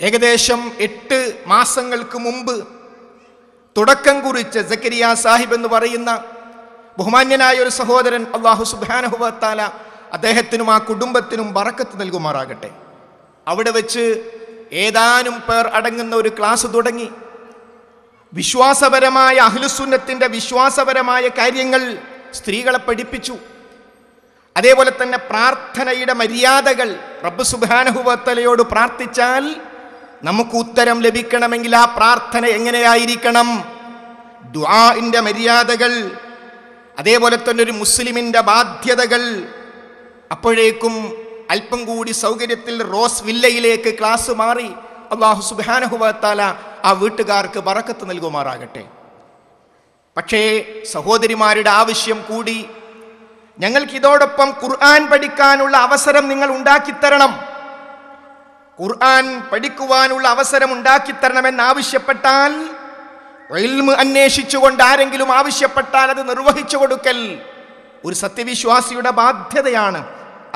ഏകദേശം എട്ട് മാസങ്ങൾക്ക് മുമ്പ് തുടക്കം കുറിച്ച സക്കരിയ സാഹിബ് എന്ന് പറയുന്ന ബഹുമാന്യനായ ഒരു സഹോദരൻ അള്ളാഹു സുബാനഹുവത്താല അദ്ദേഹത്തിനും ആ കുടുംബത്തിനും വറക്കത്ത് നൽകുമാറാകട്ടെ. അവിടെ വെച്ച് ഏതാനും പേർ അടങ്ങുന്ന ഒരു ക്ലാസ് തുടങ്ങി. വിശ്വാസപരമായ അഹ്ലുസുന്നത്തിന്റെ വിശ്വാസപരമായ കാര്യങ്ങൾ സ്ത്രീകളെ പഠിപ്പിച്ചു. അതേപോലെ തന്നെ പ്രാർത്ഥനയുടെ മര്യാദകൾ റബ്ബ് സുബാനഹുവത്തലയോട് പ്രാർത്ഥിച്ചാൽ നമുക്ക് ഉത്തരം ലഭിക്കണമെങ്കിൽ ആ പ്രാർത്ഥന എങ്ങനെയായിരിക്കണം? ദുആഇന്റെ മര്യാദകൾ അതേപോലെ തന്നെ ഒരു മുസ്ലിമിന്റെ ബാധ്യതകൾ. അപ്പോഴേക്കും അല്പം കൂടി സൗകര്യത്തിൽ റോസ് വില്ലയിലേക്ക് ക്ലാസ് മാറി അള്ളാഹു സുബാനഹുവത്താല ആ വീട്ടുകാർക്ക് പറക്കത്ത് നൽകുമാറാകട്ടെ. പക്ഷേ സഹോദരിമാരുടെ ആവശ്യം കൂടി ഞങ്ങൾക്കിതോടൊപ്പം ഖുർആൻ പഠിക്കാനുള്ള അവസരം നിങ്ങൾ ഉണ്ടാക്കിത്തരണം. ഖുർആൻ പഠിക്കുവാനുള്ള അവസരം ഉണ്ടാക്കിത്തരണമെന്ന് ആവശ്യപ്പെട്ടാൽ ഇൽമ് അന്വേഷിച്ചുകൊണ്ട് ആരെങ്കിലും ആവശ്യപ്പെട്ടാൽ അത് നിർവഹിച്ചു കൊടുക്കൽ ഒരു സത്യവിശ്വാസിയുടെ ബാധ്യതയാണ്.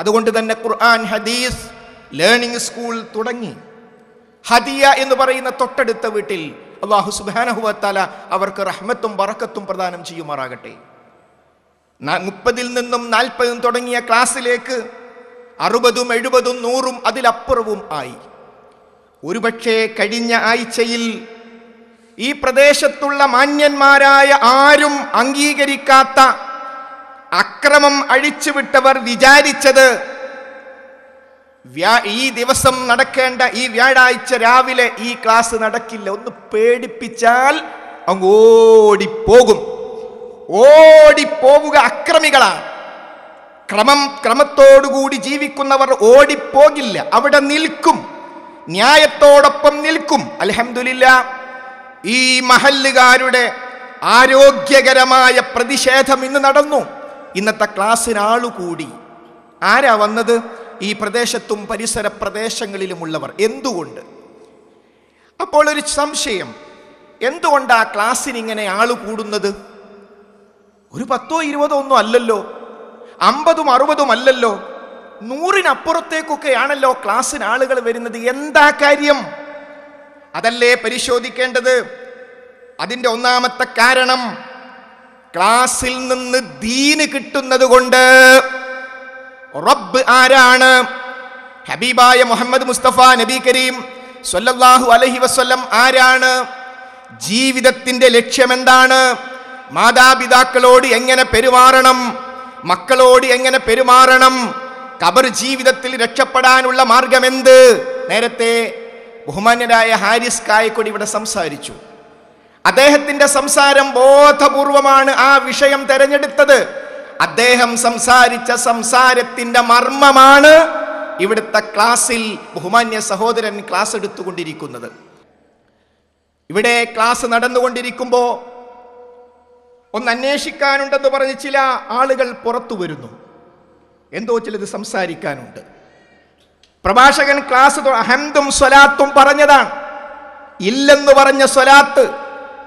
അതുകൊണ്ട് തന്നെ ഖുർആൻ ഹദീസ് ലേണിംഗ് സ്കൂൾ തുടങ്ങി. ഹദിയ എന്ന് പറയുന്ന തൊട്ടടുത്ത വീട്ടിൽ അള്ളാഹു സുബാനഹുവത്താല അവർക്ക് റഹ്മത്തും വറക്കത്തും പ്രദാനം ചെയ്യുമാറാകട്ടെ. മുപ്പതിൽ നിന്നും നാൽപ്പതും തുടങ്ങിയ ക്ലാസ്സിലേക്ക് അറുപതും എഴുപതും നൂറും അതിലപ്പുറവും ആയി. ഒരുപക്ഷേ കഴിഞ്ഞ ആഴ്ചയിൽ ഈ പ്രദേശത്തുള്ള മാന്യന്മാരായ ആരും അംഗീകരിക്കാത്ത അക്രമം അഴിച്ചുവിട്ടവർ വിചാരിച്ചത് ഈ ദിവസം നടക്കേണ്ട ഈ വ്യാഴാഴ്ച രാവിലെ ഈ ക്ലാസ് നടക്കില്ല. ഒന്ന് പേടിപ്പിച്ചാൽ അങ്ങ് ഓടിപ്പോകും. ഓടിപ്പോവുക അക്രമികളാണ് ക്രമം ക്രമത്തോടുകൂടി ജീവിക്കുന്നവർ ഓടിപ്പോകില്ല. അവിടെ നിൽക്കും. ന്യായത്തോടൊപ്പം നിൽക്കും. അലഹമില്ല ഈ മഹല്ലുകാരുടെ ആരോഗ്യകരമായ പ്രതിഷേധം ഇന്ന് നടന്നു. ഇന്നത്തെ ക്ലാസ്സിന് ആളുകൂടി ആരാ വന്നത്? ഈ പ്രദേശത്തും പരിസര പ്രദേശങ്ങളിലുമുള്ളവർ. എന്തുകൊണ്ട്? അപ്പോൾ ഒരു സംശയം. എന്തുകൊണ്ട് ആ ക്ലാസ്സിന് ഇങ്ങനെ ആൾ കൂടുന്നത്? ഒരു പത്തോ ഇരുപതോ ഒന്നും അല്ലല്ലോ. അമ്പതും അറുപതും അല്ലല്ലോ. നൂറിനപ്പുറത്തേക്കൊക്കെയാണല്ലോ ക്ലാസ്സിന് ആളുകൾ വരുന്നത്. എന്താ കാര്യം? അതല്ലേ പരിശോധിക്കേണ്ടത്? അതിന്റെ ഒന്നാമത്തെ കാരണം ക്ലാസ്സിൽ നിന്ന് ദീന് കിട്ടുന്നത് കൊണ്ട് റബ്ബ് ആരാണ്? ഹബീബായ മുഹമ്മദ് മുസ്തഫ നബി കരീം സൊല്ലാഹു അലഹി വസല്ലം ആരാണ്? ജീവിതത്തിന്റെ ലക്ഷ്യമെന്താണ്? മാതാപിതാക്കളോട് എങ്ങനെ പെരുമാറണം? മക്കളോട് എങ്ങനെ പെരുമാറണം? കബർ ജീവിതത്തിൽ രക്ഷപ്പെടാനുള്ള മാർഗം എന്ത് നേരത്തെ ബഹുമാന്യരായ ഹാരിസ് കായക്കൊടി ഇവിടെ സംസാരിച്ചു. അദ്ദേഹത്തിന്റെ സംസാരം ബോധപൂർവമാണ് ആ വിഷയം തെരഞ്ഞെടുത്തത്. അദ്ദേഹം സംസാരിച്ച സംസാരത്തിന്റെ മർമ്മമാണ് ഇവിടുത്തെ ക്ലാസ്സിൽ ബഹുമാന്യ സഹോദരൻ ക്ലാസ് എടുത്തുകൊണ്ടിരിക്കുന്നത്. ഇവിടെ ക്ലാസ് നടന്നുകൊണ്ടിരിക്കുമ്പോൾ ഒന്ന് അന്വേഷിക്കാനുണ്ടെന്ന് പറഞ്ഞ് ചില ആളുകൾ പുറത്തു വരുന്നു. എന്തോ ചിലത് സംസാരിക്കാനുണ്ട്. പ്രഭാഷകൻ ക്ലാസ് അഹന്തും സ്വലാത്തും പറഞ്ഞതാണ്. ഇല്ലെന്ന് പറഞ്ഞ സ്വലാത്ത്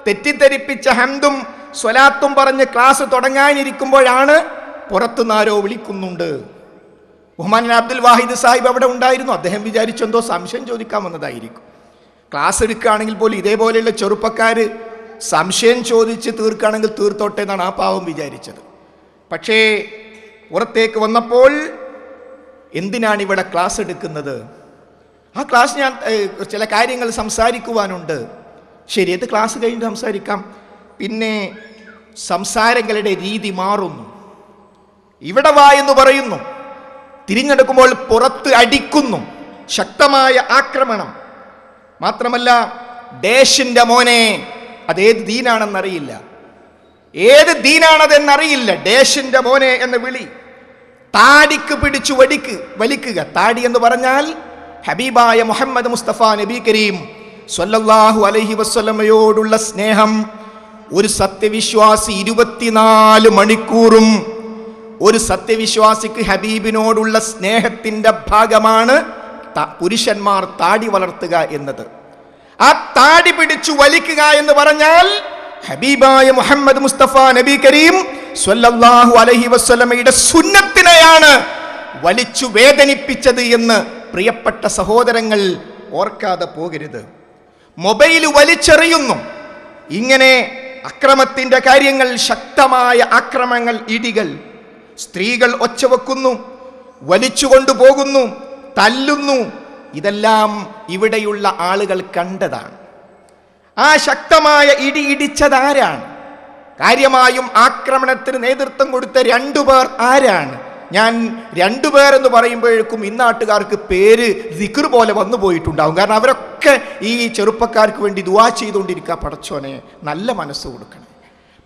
തെറ്റിദ്ധരിപ്പിച്ച ഹംദും സ്വലാത്തും പറഞ്ഞ് ക്ലാസ് തുടങ്ങാനിരിക്കുമ്പോഴാണ് പുറത്തുനിന്നാരോ വിളിക്കുന്നുണ്ട്. ബഹുമാൻ അബ്ദുൽ വാഹിദ് സാഹിബ് അവിടെ ഉണ്ടായിരുന്നു. അദ്ദേഹം വിചാരിച്ചെന്തോ സംശയം ചോദിക്കാൻ വന്നതായിരിക്കും ക്ലാസ് എടുക്കുകയാണെങ്കിൽ പോലും ഇതേപോലെയുള്ള ചെറുപ്പക്കാർ സംശയം ചോദിച്ച് തീർക്കുകയാണെങ്കിൽ തീർത്തോട്ടെ എന്നാണ് ആ പാവം വിചാരിച്ചത്. പക്ഷേ പുറത്തേക്ക് വന്നപ്പോൾ എന്തിനാണ് ഇവിടെ ക്ലാസ് എടുക്കുന്നത്? ആ ക്ലാസ് ഞാൻ ചില കാര്യങ്ങൾ സംസാരിക്കുവാനുണ്ട്. ശരി അത് ക്ലാസ് കഴിഞ്ഞ് സംസാരിക്കാം. പിന്നെ സംസാരങ്ങളുടെ രീതി മാറുന്നു. ഇവിടെ വാ എന്ന് പറയുന്നു. തിരിഞ്ഞെടുക്കുമ്പോൾ പുറത്ത് അടിക്കുന്നു. ശക്തമായ ആക്രമണം. മാത്രമല്ല ഡേഷിന്റെ മോനെ അതേത് ദീനാണെന്നറിയില്ല. ഏത് ദീനാണതെന്നറിയില്ല. ഡേഷിന്റെ മോനെ എന്ന് വിളി. താടിക്ക് പിടിച്ചു വടിക്ക് വലിക്കുക. താടി എന്ന് പറഞ്ഞാൽ ഹബീബായ മുഹമ്മദ് മുസ്തഫ നബി കരീം സ്വല്ലല്ലാഹു അലഹി വസ്ലമയോടുള്ള സ്നേഹം. ഒരു സത്യവിശ്വാസി ഇരുപത്തിനാല് മണിക്കൂറും ഒരു സത്യവിശ്വാസിക്ക് ഹബീബിനോടുള്ള സ്നേഹത്തിന്റെ ഭാഗമാണ് പുരുഷന്മാർ താടി വളർത്തുക എന്നത്. ആ താടി പിടിച്ചു വലിക്കുക എന്ന് പറഞ്ഞാൽ ഹബീബായ മുഹമ്മദ് മുസ്തഫ നബി കരീം സ്വല്ലല്ലാഹു അലൈഹി വസ്ലമയുടെ സുന്നത്തിനെയാണ് വലിച്ചു വേദനിപ്പിച്ചത് എന്ന് പ്രിയപ്പെട്ട സഹോദരങ്ങൾ ഓർക്കാതെ പോകരുത്. മൊബൈൽ വലിച്ചെറിയുന്നു. ഇങ്ങനെ അക്രമത്തിന്റെ കാര്യങ്ങൾ ശക്തമായ അക്രമങ്ങൾ ഇടികൾ. സ്ത്രീകൾ ഒച്ചവെക്കുന്നു വലിച്ചുകൊണ്ടു പോകുന്നു തല്ലുന്നു ഇതെല്ലാം ഇവിടെയുള്ള ആളുകൾ കണ്ടതാണ്. ആ ശക്തമായ ഇടി ഇടിച്ചതാരാണ്? കാര്യമായും ആക്രമണത്തിന് നേതൃത്വം കൊടുത്ത രണ്ടുപേർ ആരാണ്? ഞാൻ രണ്ടുപേർ എന്ന് പറയുമ്പോഴേക്കും ഇന്നാട്ടുകാർക്ക് പേര് ദിക്കർ പോലെ വന്നു പോയിട്ടുണ്ടാവും. കാരണം അവരൊക്കെ ഈ ചെറുപ്പക്കാർക്ക് വേണ്ടി ദുവാ ചെയ്തുകൊണ്ടിരിക്കുക. പടച്ചോനെ നല്ല മനസ്സ് കൊടുക്കണേ.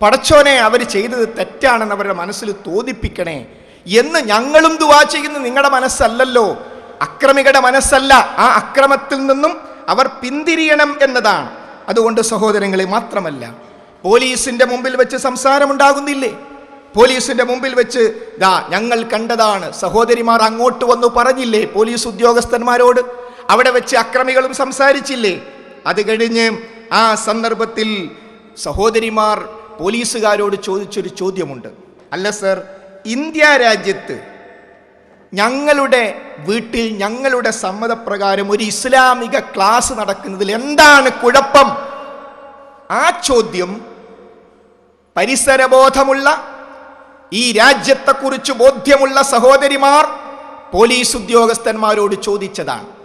പടച്ചോനെ അവർ ചെയ്തത് തെറ്റാണെന്ന് അവരുടെ മനസ്സിൽ തോന്നിപ്പിക്കണേ. എന്ന് ഞങ്ങളും ദുവാ ചെയ്യുന്ന നിങ്ങളുടെ മനസ്സല്ലല്ലോ. അക്രമികളുടെ മനസ്സല്ല. ആ അക്രമത്തിൽ നിന്നും അവർ പിന്തിരിയണം എന്നതാണ്. അതുകൊണ്ട് സഹോദരങ്ങളെ മാത്രമല്ല പോലീസിന്റെ മുമ്പിൽ വെച്ച് സംസാരമുണ്ടാകുന്നില്ലേ? പോലീസിന്റെ മുമ്പിൽ വെച്ച് ദാ ഞങ്ങൾ കണ്ടതാണ്. സഹോദരിമാർ അങ്ങോട്ട് വന്നു പറഞ്ഞില്ലേ പോലീസ് ഉദ്യോഗസ്ഥന്മാരോട്? അവിടെ വെച്ച് അക്രമികളും സംസാരിച്ചില്ലേ? അത് കഴിഞ്ഞ് ആ സന്ദർഭത്തിൽ സഹോദരിമാർ പോലീസുകാരോട് ചോദിച്ചൊരു ചോദ്യമുണ്ട്. അല്ല സർ ഇന്ത്യ രാജ്യത്ത് ഞങ്ങളുടെ വീട്ടിൽ ഞങ്ങളുടെ സമ്മതപ്രകാരം ഒരു ഇസ്ലാമിക ക്ലാസ് നടക്കുന്നതിൽ എന്താണ് കുഴപ്പം? ആ ചോദ്യം പരിസരബോധമുള്ള ഈ രാജ്യത്തെക്കുറിച്ച് ബോധ്യമുള്ള സഹോദരിമാർ പോലീസ് ഉദ്യോഗസ്ഥന്മാരോട് ചോദിച്ചതാണ്.